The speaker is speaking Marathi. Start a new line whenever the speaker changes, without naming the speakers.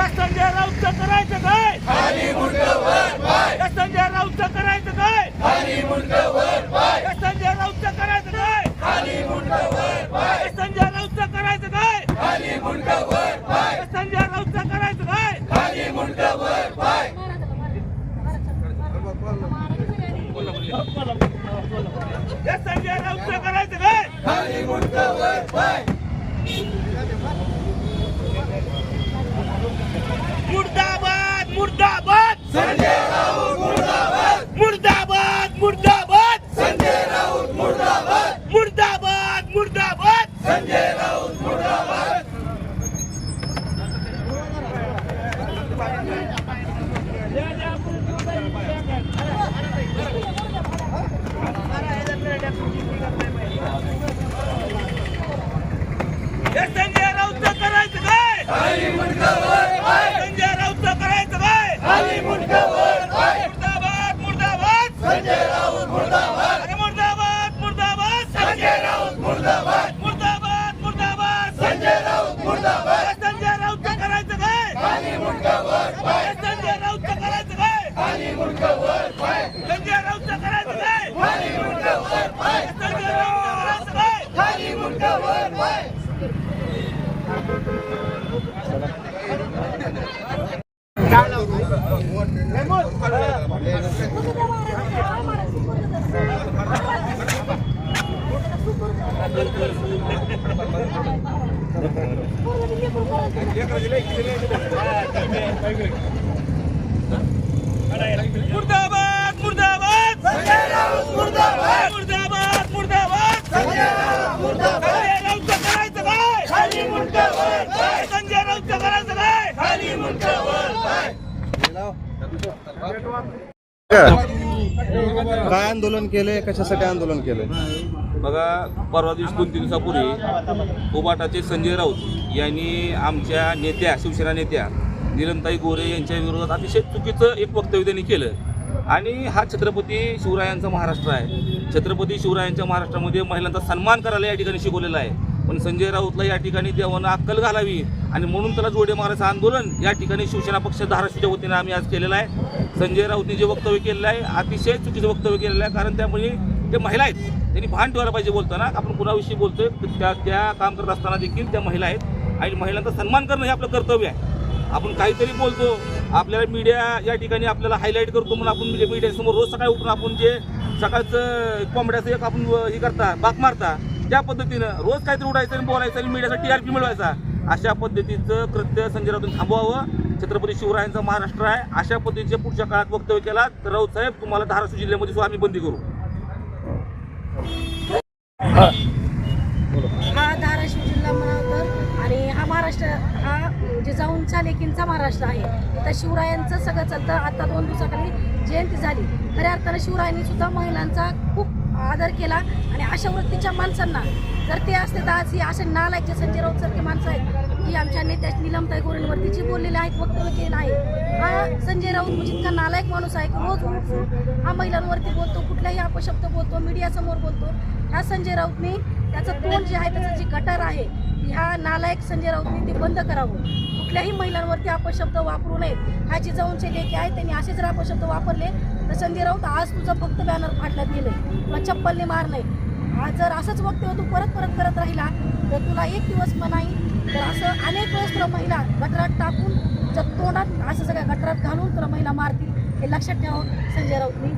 करायचं काय? या संजय राऊतचं करायचं काय? या संजय राऊतचं करायचं काय? या संजय राऊतचं करायचं काय? या संजय राऊतचं करायचं काय? या संजय राऊतचं करायचं काय मुर्दाबाद मुर्दाबाद संजय राऊत मुर्दाबाद. मुर्दाबाद मुर्दाबाद. संजय राऊत मुर्दाबाद. मुर्दाबाद मुर्दाबाद. संजय राऊत मुर्दाबाद हे संजय राऊतचं करायचं काय संजय राऊतचं करायचं काय मुर्दाबाद मुर्दाबाद संजय राऊत मुर्दाबाद अरे मुर्दाबाद मुर्दाबाद संजय राऊत मुर्दाबाद मुर्दाबाद मुर्दाबाद संजय राऊत मुर्दाबाद संजय राऊतचं करायचं काय हे संजय राऊतचं करायचं काय संजय राऊतचं करायचं काय हे संजय राऊतचं करायचं काय मुर्दाबाद मुर्दाबाद! संजय राऊत मुर्दाबाद मुर्दाबाद मुर्दाबाद! संजय राऊत मुर्दाबाद संजय राऊतचं करायचं काय? खाली संजय राऊतचं करायचं काय? खाली मुंडकावर
काय आंदोलन केले कशासाठी आंदोलन केले
बघा परवा दिवशी दोन तीन दिवसापूर्वी कोबाटाचे संजय राऊत यांनी आमच्या नेत्या शिवसेना नेत्या निलमताई गोरे यांच्या विरोधात अतिशय चुकीचं एक वक्तव्य त्यांनी केलं. आणि हा छत्रपती शिवरायांचा महाराष्ट्र आहे. छत्रपती शिवरायांच्या महाराष्ट्रामध्ये महिलांचा सन्मान करायला या ठिकाणी शिकवलेला आहे. पण संजय राऊतला या ठिकाणी देवानं अक्कल घालावी आणि म्हणून त्याला जोडे मारायचं आंदोलन या ठिकाणी शिवसेना पक्ष धाराशिवच्या वतीनं आम्ही आज केलेलं आहे. संजय राऊतने जे वक्तव्य केलेलं आहे अतिशय चुकीचं वक्तव्य केलेलं आहे कारण त्यामुळे ते महिला आहेत. त्यांनी भान ठेवायला पाहिजे बोलताना. आपण कुणाविषयी बोलतोय त्या त्या काम करत असताना देखील त्या महिला आहेत. आणि महिलांचा सन्मान करणं हे आपलं कर्तव्य आहे. आपण काहीतरी बोलतो. आपल्याला मीडिया या ठिकाणी आपल्याला हायलाईट करतो म्हणून आपण म्हणजे मीडियासमोर रोज सकाळी उठून आपण जे सकाळचं कोंबड्याचं एक आपण हे करता बाक मारता ज्या पद्धतीनं रोज काहीतरी उडायचं आणि बोलायचं आणि मीडियाचा टी आर पी मिळवायचा अशा पद्धतीचं कृत्य संजय राऊत थांबवावं. छत्रपती शिवरायांचा महाराष्ट्र आहे. अशा पद्धतीचे पुढच्या काळात वक्तव्य केला तर राऊत साहेब तुम्हाला धाराशिव जिल्ह्यामध्ये सुद्धा आम्ही बंदी करू.
हा धाराशिव जिल्हा म्हणावं तर आणि हा महाराष्ट्र हा जिजाऊंच्या लेकींचा महाराष्ट्र आहे तर शिवरायांचं सगळं चालतं. आता दोन दिवसाखाली जयंती झाली. खऱ्या अर्थानं शिवरायांनी सुद्धा महिलांचा खूप आदर केला आणि अशा वृत्तीच्या माणसांना जर ते असते तर आज ही असे नालायकचे संजय राऊत सारखे माणसं आहेत. की आमच्या नेत्या निलमताई गोरेंवरती जी बोललेले आहेत वक्तव्य केलेलं आहे. हा संजय राऊत म्हणजे इतका नालायक माणूस आहे. की रोज उठून हा महिलांवरती बोलतो कुठलाही अपशब्द बोलतो मीडियासमोर बोलतो. ह्या संजय राऊतने त्याचं तोंड जे आहे त्याचं जी गटार आहे ह्या नालायक संजय राऊतने ते बंद करावं. कुठल्याही महिलांवरती अपशब्द वापरू नयेत हा जिजाऊंचे लेखे आहेत त्यांनी असे जर अपशब्द वापरले तर संजय राऊत आज तुझं फक्त बॅनर फाटल्यात गेलंय तुला चप्पलने मार नाही आज जर असंच वक्तव्य तू परत परत करत राहिला तर तुला एक दिवस मनाई तर असं अनेक वेळेस तुला महिला गटरात टाकून तोंडात असं सगळ्या गटरात घालून तुला महिला मारतील हे लक्षात ठेवा. संजय राऊतनी